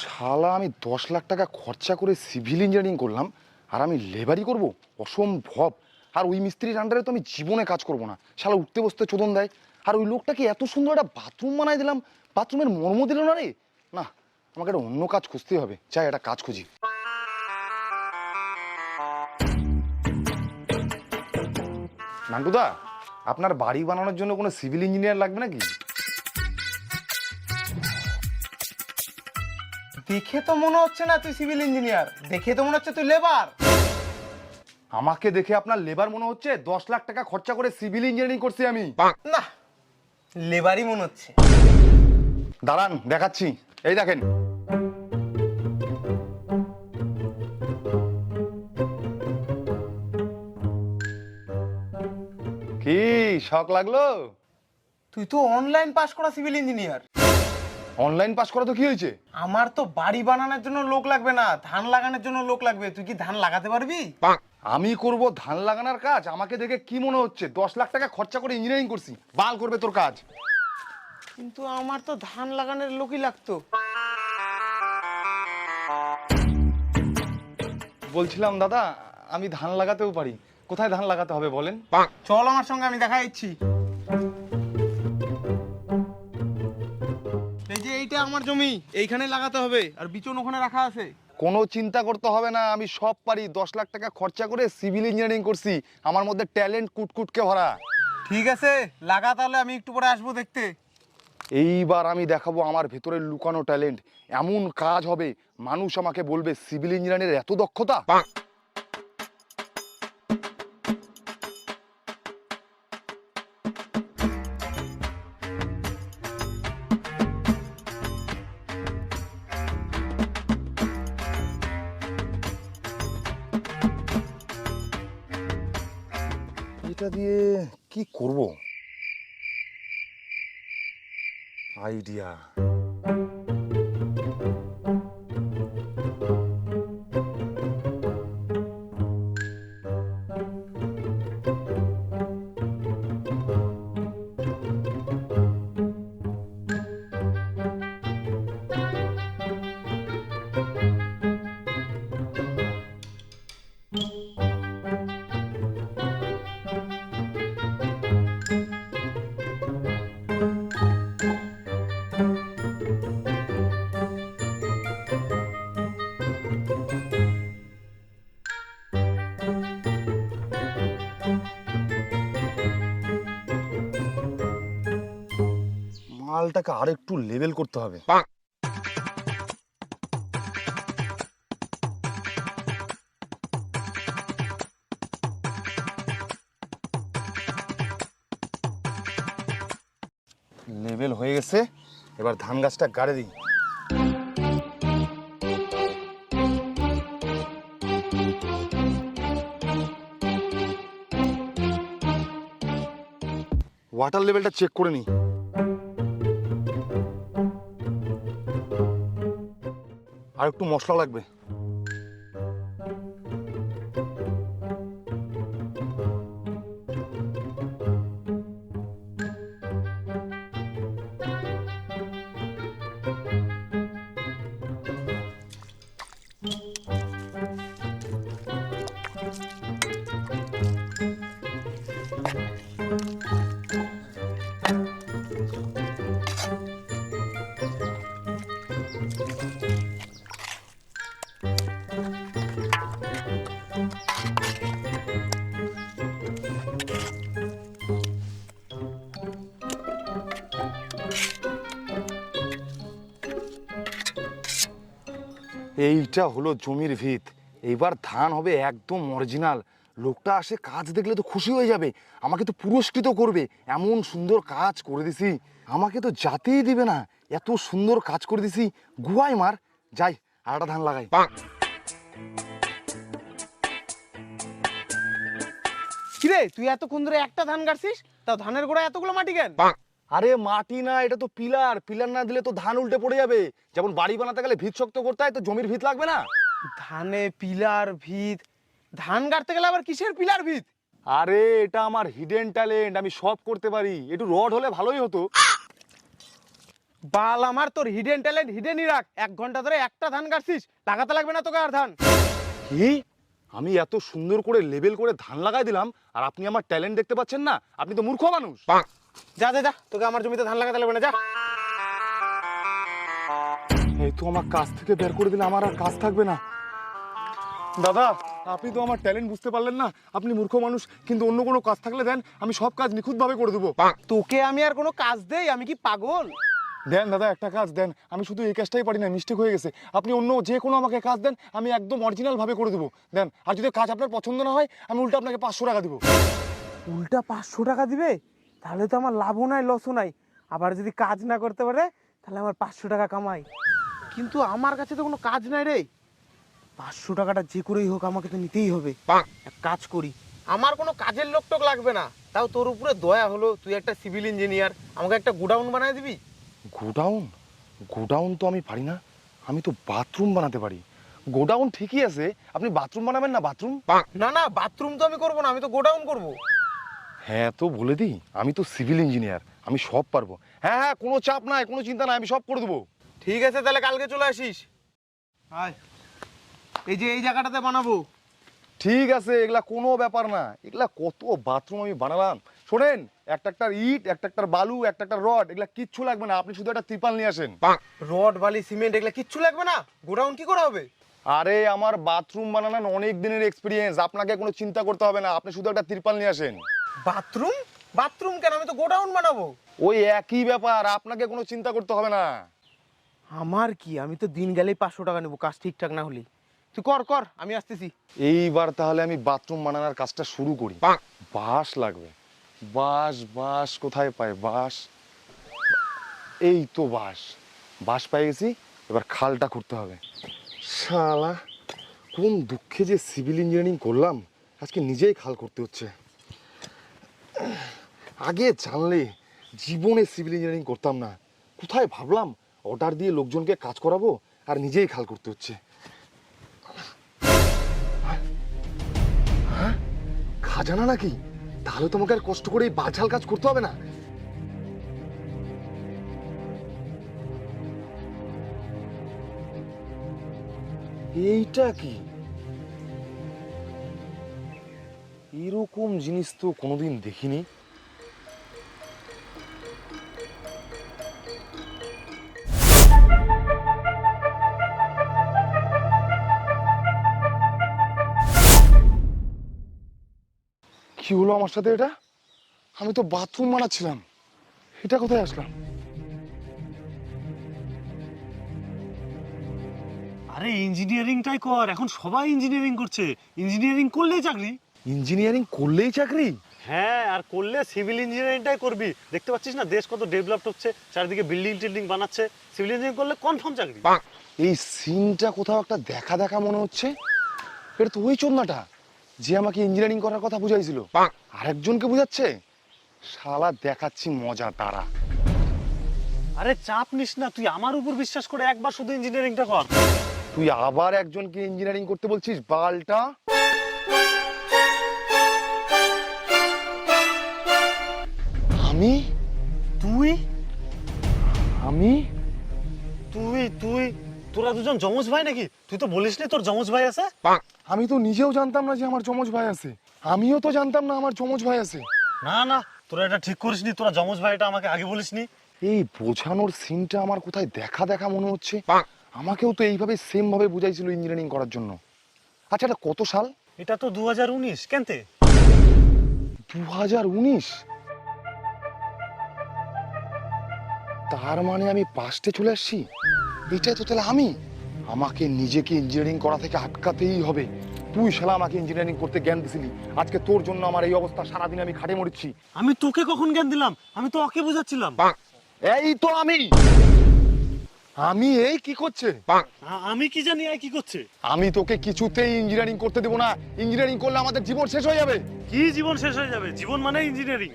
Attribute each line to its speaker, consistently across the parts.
Speaker 1: শালা, আমি দশ লাখ টাকা খরচা করে সিভিল ইঞ্জিনিয়ারিং করলাম, আর আমি লেবারই করব? অসম্ভব। আর ওই মিস্ত্রির আন্ডারে তো আমি জীবনে কাজ করব না। শালা, উঠতে বসতে চোদন দেয়। আর ওই লোকটাকে এত সুন্দর একটা বাথরুম বানাই দিলাম বাথরুমের মর্ম দিল না রে? না, আমাকে একটা অন্য কাজ খুঁজতেই হবে। চাই একটা কাজ খুঁজি। নান্টুদা, আপনার বাড়ি বানানোর জন্য কোনো সিভিল ইঞ্জিনিয়ার লাগবে নাকি?
Speaker 2: দেখে তো মনে হচ্ছে না তুই সিভিল ইঞ্জিনিয়ার দেখে তো মনে হচ্ছে তুই লেবার
Speaker 1: আমাকে দেখে আপনার লেবার মনে হচ্ছে দশ লাখ টাকা খরচা করে সিভিল ইঞ্জিনিয়ারিং করছি আমি।
Speaker 2: না লেবারই মনে হচ্ছে।
Speaker 1: দাঁড়ান দেখাচ্ছি। এই দেখেন। কি শখ লাগল?
Speaker 2: তুই তো অনলাইন পাস করা সিভিল ইঞ্জিনিয়ার
Speaker 1: অনলাইন পাস করা তো কি হয়েছে?
Speaker 2: আমার তো বাড়ি বানানোর জন্য লোক লাগবে না ধান লাগানোর জন্য লোক লাগবে। তুই কি ধান লাগাতে পারবি?
Speaker 1: আমি করব ধান লাগানোর কাজ আমাকে দেখে কি মনে হচ্ছে? দশ লাখ টাকা খরচা করে ইঞ্জিনিয়ারিং করছি বাল করবে তোর কাজ।
Speaker 2: কিন্তু আমার তো ধান লাগানোর লোকই লাগতো।
Speaker 1: বলছিলাম দাদা আমি ধান লাগাতেও পারি। কোথায় ধান লাগাতে হবে বলেন?
Speaker 2: চল আমার সঙ্গে আমি দেখা দিচ্ছি। আমার জমি এইখানে লাগাতে হবে। আর বিচন ওখানে রাখা আছে।
Speaker 1: কোনো চিন্তা করতে হবে না আমি সব পারি। দশ লাখ টাকা খরচা করে সিভিল ইঞ্জিনিয়ারিং করছি। আমার মধ্যে ট্যালেন্ট কুটকুটকে ভরা।
Speaker 2: ঠিক আছে লাগা তাহলে আমি একটু পরে আসব দেখতে।
Speaker 1: এইবার আমি দেখাবো আমার ভেতরে লুকানো ট্যালেন্ট। এমন কাজ হবে মানুষ আমাকে বলবে সিভিল ইঞ্জিনিয়ারিংয়ের এত দক্ষতা? এটা দিয়ে কি করব? আইডিয়া মালটাকে আর একটু লেভেল করতে হবে। লেভেল হয়ে গেছে এবার ধান গাছটা গাড়ে দিই। ওয়াটার লেভেলটা চেক করে নিই। আর একটু মশলা লাগবে। এইটা হলো জমির ভিত। এইবার ধান হবে একদম অরিজিনাল লোকটা আসে কাজ দেখলে তো খুশি হয়ে যাবে। আমাকে তো পুরস্কৃত করবে। এমন সুন্দর কাজ করে দিছি। আমাকে তো যাতেই দিবে না। এত সুন্দর কাজ করে দিছি। গুয়াই মার। যাই আর একটা ধান লাগাই।
Speaker 2: কিরে তুই এতক্ষণ ধরে একটা ধান গাড়ছিস? তা ধানের গোড়া এতগুলো মাটি কেন?
Speaker 1: আরে মাটি না এটা তো পিলার। পিলার না দিলে তো ধান উল্টে পড়ে যাবে। যেমন বাড়ি বানাতে গেলে ভিত শক্ত করতে হয় তো জমির ভিত লাগবে না?
Speaker 2: ধানে পিলার ভিত। ধান গাড়তে গেলে আবার কিসের পিলার ভিত?
Speaker 1: আরে এটা আমার হিডেন ট্যালেন্ট আমি সব করতে পারি। একটু রড হলে ভালোই হতো।
Speaker 2: বাল আমার তোর হিডেন ট্যালেন্ট হিডেনই রাখ। এক ঘণ্টা ধরে একটা ধান কাটছিস লাগাতে লাগবে না তোকে আর ধান।
Speaker 1: কি? আমি এত সুন্দর করে লেবেল করে ধান লাগাই দিলাম আর আপনি আমার ট্যালেন্ট দেখতে পাচ্ছেন না? আপনি তো মূর্খ মানুষ।
Speaker 2: যা যা যা তোকে আমার জমিতে ধান লাগাতে লাগবে না যা।
Speaker 1: এই তো আমার কাজ থেকে বের করে দিলে আমার আর কাজ থাকবে না। দাদা আপনি তো আমার ট্যালেন্ট বুঝতে পারলেন না। আপনি মূর্খ মানুষ কিন্তু অন্য কোনো কাজ থাকলে দেন আমি সব কাজ নিখুঁতভাবে করে দেবো।
Speaker 2: তোকে আমি আর কোনো কাজ দেই আমি কি পাগল?
Speaker 1: দেন দাদা একটা কাজ দেন আমি শুধু এই কাজটাই পারি না মিস্টেক হয়ে গেছে। আপনি অন্য যে কোনো আমাকে কাজ দেন আমি একদম অরিজিনাল ভাবে করে দেবো। দেন আর যদি কাজ আপনার পছন্দ না হয় আমি উল্টা আপনাকে পাঁচশো টাকা দেবো।
Speaker 2: উল্টা পাঁচশো টাকা দিবে? তাহলে তো আমার লাভও নাই লসও নাই। আবার যদি কাজ না করতে পারে তাহলে আমার পাঁচশো টাকা কামাই। কিন্তু আমার কাছে তো কোনো কাজ নাই রে। পাঁচশো টাকাটা যে করেই হোক আমাকে তো নিতেই হবে। এক কাজ করি আমার কোনো কাজের লোক টোক লাগবে না। তাও তোর উপরে দয়া হলো তুই একটা সিভিল ইঞ্জিনিয়ার আমাকে একটা গোডাউন বানায় দিবি?
Speaker 1: গোডাউন গোডাউন তো আমি পারি না। আমি তো বাথরুম বানাতে পারি। গোডাউন ঠিকই আছে। আপনি বাথরুম বানাবেন না বাথরুম
Speaker 2: না না বাথরুম তো আমি করব না আমি তো গোডাউন করব।
Speaker 1: হ্যাঁ তো বলে দিই আমি তো সিভিল ইঞ্জিনিয়ার আমি সব পারব। হ্যাঁ হ্যাঁ কোনো চাপ নাই কোনো চিন্তা নাই আমি সব করে দেবো।
Speaker 2: ঠিক আছে তাহলে কালকে চলে আসিস। আয় এই যে এই জায়গাটাতে বানাবো।
Speaker 1: ঠিক আছে এগুলা কোনো ব্যাপার না এগুলা কত বাথরুম আমি বানালাম। শোনেন একটা একটা ইট একটা একটা বালু একটা একটা রড এগুলা কিচ্ছু লাগবে না আপনি শুধু একটা ত্রিপাল নিয়ে আসেন।
Speaker 2: রড বালি সিমেন্ট এগুলা কিচ্ছু লাগবে না? গোডাউন কি করে হবে?
Speaker 1: আরে আমার বাথরুম বানানোর অনেক দিনের এক্সপিরিয়েন্স আপনাকে কোনো চিন্তা করতে হবে না আপনি শুধু একটা ত্রিপাল নিয়ে আসেন।
Speaker 2: বাথরুম? বাথরুম কেন? আমি তো গোডাউন বানাবো।
Speaker 1: ওই একই ব্যাপার আপনাকে কোনো চিন্তা করতে হবে না।
Speaker 2: আমার কি? আমি তো দিন গেলেই পাঁচশো টাকা নেব কাজ ঠিকঠাক না হলে। তুই কর কর আমি আসতেছি।
Speaker 1: এইবার তাহলে আমি বাথরুম বানানোর কাজটা শুরু করি। বাঁশ লাগবে। বাঁশ বাঁশ কোথায় পায় বাঁশ? এই তো বাঁশ। বাঁশ পেয়ে গেছি এবার খালটা করতে হবে। শালা কোন দুঃখে যে সিভিল ইঞ্জিনিয়ারিং করলাম আজকে নিজেই খাল করতে হচ্ছে। আগে জানলে জীবনে সিভিল ইঞ্জিনিয়ারিং করতাম না। কোথায় ভাবলাম অর্ডার দিয়ে লোকজনকে কাজ করাবো আর নিজেই খাল করতে হচ্ছে। খাজানা নাকি? তাহলে তোমাকে আর কষ্ট করে বাঝাল কাজ করতে হবে না? এইটা কি? এরকম জিনিস তো কোনোদিন দেখিনি। কি হলো আমার সাথে এটা? আমি তো বাথরুম বানাচ্ছিলাম। এটা কোথায় আসলাম?
Speaker 3: আরে ইঞ্জিনিয়ারিংটাই কর। এখন সবাই ইঞ্জিনিয়ারিং করছে। ইঞ্জিনিয়ারিং করলেই চাকরি।
Speaker 1: ইঞ্জিনিয়ারিং করলেই চাকরি?
Speaker 3: হ্যাঁ আর করলে সিভিল ইঞ্জিনিয়ারিংটাই করবি। দেখতে পাচ্ছিস না দেশ কত ডেভেলপড হচ্ছে চারিদিকে বিল্ডিং টিল্ডিং বানাচ্ছে। সিভিল ইঞ্জিনিয়ারিং করলে কনফার্ম চাকরি।
Speaker 1: এই সিনটা কোথাও একটা দেখা দেখা মনে হচ্ছে। এটা তো ওই চন্দাটা যে আমাকে ইঞ্জিনিয়ারিং করার কথা বুঝাইছিল। আরেকজনকে বুঝাচ্ছে? শালা দেখাচ্ছি মজা তারা।
Speaker 3: আরে চাপ নিস না তুই আমার উপর বিশ্বাস করে একবার শুধু ইঞ্জিনিয়ারিংটা কর।
Speaker 1: তুই আবার একজনকে ইঞ্জিনিয়ারিং করতে বলছিস বালটা? আমি?
Speaker 3: তুই?
Speaker 1: আমি?
Speaker 3: তুই তুই। তোরা দুজন যমজ ভাই নাকি? তুই তো বলিস নি তোর যমজ ভাই আছে?
Speaker 1: আমি তো নিজেও জানতাম না যে আমার যমজ ভাই আছে। আমিও তো জানতাম না আমার যমজ ভাই আছে।
Speaker 3: না না তোরা এটা ঠিক করিসনি তোরা যমজ ভাইটা আমাকে আগে বলিসনি
Speaker 1: এই বোঝানোর সিনটা আমার কোথায় দেখা দেখা মনে হচ্ছে? আমাকেও তো এইভাবে সেম ভাবে বুঝাইছিল ইঞ্জিনিয়ারিং করার জন্য। আচ্ছা এটা কত সাল?
Speaker 3: এটা তো দু হাজার উনিশ কেনতে?
Speaker 1: দু হাজার উনিশ? তার মানে আমি পাস্টে চলে আসছি? এটাই তো তাহলে আমি? আমাকে নিজেকে ইঞ্জিনিয়ারিং করা থেকে আটকাতেই হবে। তুই শালা আমাকে ইঞ্জিনিয়ারিং করতে জ্ঞান দিছিলি। আজকে তোর জন্য আমার এই অবস্থা সারাদিন আমি খাটে মরছি।
Speaker 3: আমি তোকে কখন জ্ঞান দিলাম? আমি তো ওকে বুঝাচ্ছিলাম।
Speaker 1: এই তো আমি! আমি এই কি করছে?
Speaker 3: আমি কি জানি আর কি করছে?
Speaker 1: আমি তোকে কিছুতেই ইঞ্জিনিয়ারিং করতে দেবো না। ইঞ্জিনিয়ারিং করলে আমাদের জীবন শেষ হয়ে যাবে।
Speaker 3: কি জীবন শেষ হয়ে যাবে? জীবন মানে ইঞ্জিনিয়ারিং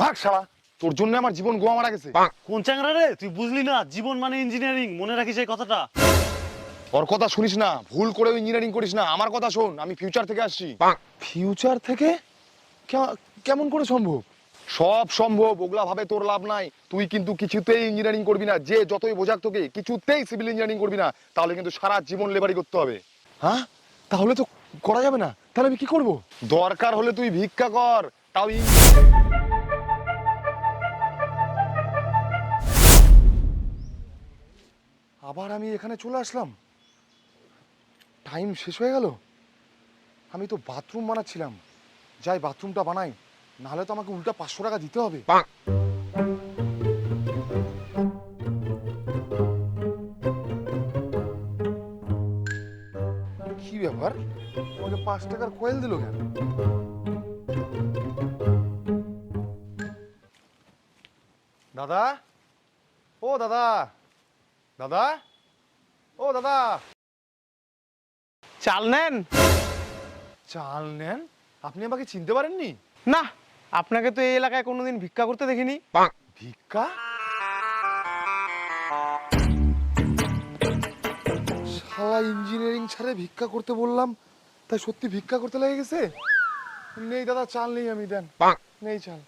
Speaker 1: ভাগ শালা। তোর জন্য আমার জীবন গোয়া মারা গেছে।
Speaker 3: কোন চ্যাংরা রে? তুই বুঝলি না? জীবন মানে ইঞ্জিনিয়ারিং মনে রাখিস এই কথাটা।
Speaker 1: ওর কথা শুনিস না ভুল করে ইঞ্জিনিয়ারিং করিস না। আমার কথা শোন আমি ফিউচার থেকে আসছি। ফিউচার থেকে? কেমন করে সম্ভব? সব সম্ভব ওগুলা ভাবে তোর লাভ নাই। তুই কিন্তু কিছুতেই ইঞ্জিনিয়ারিং করবি না। যে যতই বোঝাক তোকে কিছুতেই সিভিল ইঞ্জিনিয়ারিং করবি না। তাহলে কিন্তু সারা জীবন লেবারি করতে হবে। হ্যাঁ? তাহলে তো করা যাবে না। তাহলে আমি কি করব? দরকার হলে তুই ভিক্ষা কর। তাও আবার আমি এখানে চলে আসলাম। টাইম শেষ হয়ে গেল। আমি তো বাথরুম বানাচ্ছিলাম। যাই বাথরুমটা বানাই নাহলে তো আমাকে উল্টা পাঁচশো টাকা দিতে হবে। কি ব্যাপার? আমাকে পাঁচ টাকার কয়েল দিল কেন? দাদা? ও দাদা! দাদা? ও দাদা।
Speaker 2: চাল নেন।
Speaker 1: চাল নেন? আপনি আমাকে চিনতে পারেননি?
Speaker 2: না আপনাকে তো এই এলাকায় কোনোদিন ভিক্ষা করতে দেখিনি।
Speaker 1: ভিক্ষা? শালা ইঞ্জিনিয়ারিং ছাড়ে ভিক্ষা করতে বললাম তাই সত্যি ভিক্ষা করতে লেগে গেছে? নেই দাদা চাল নেই আমি দেন। নেই চাল।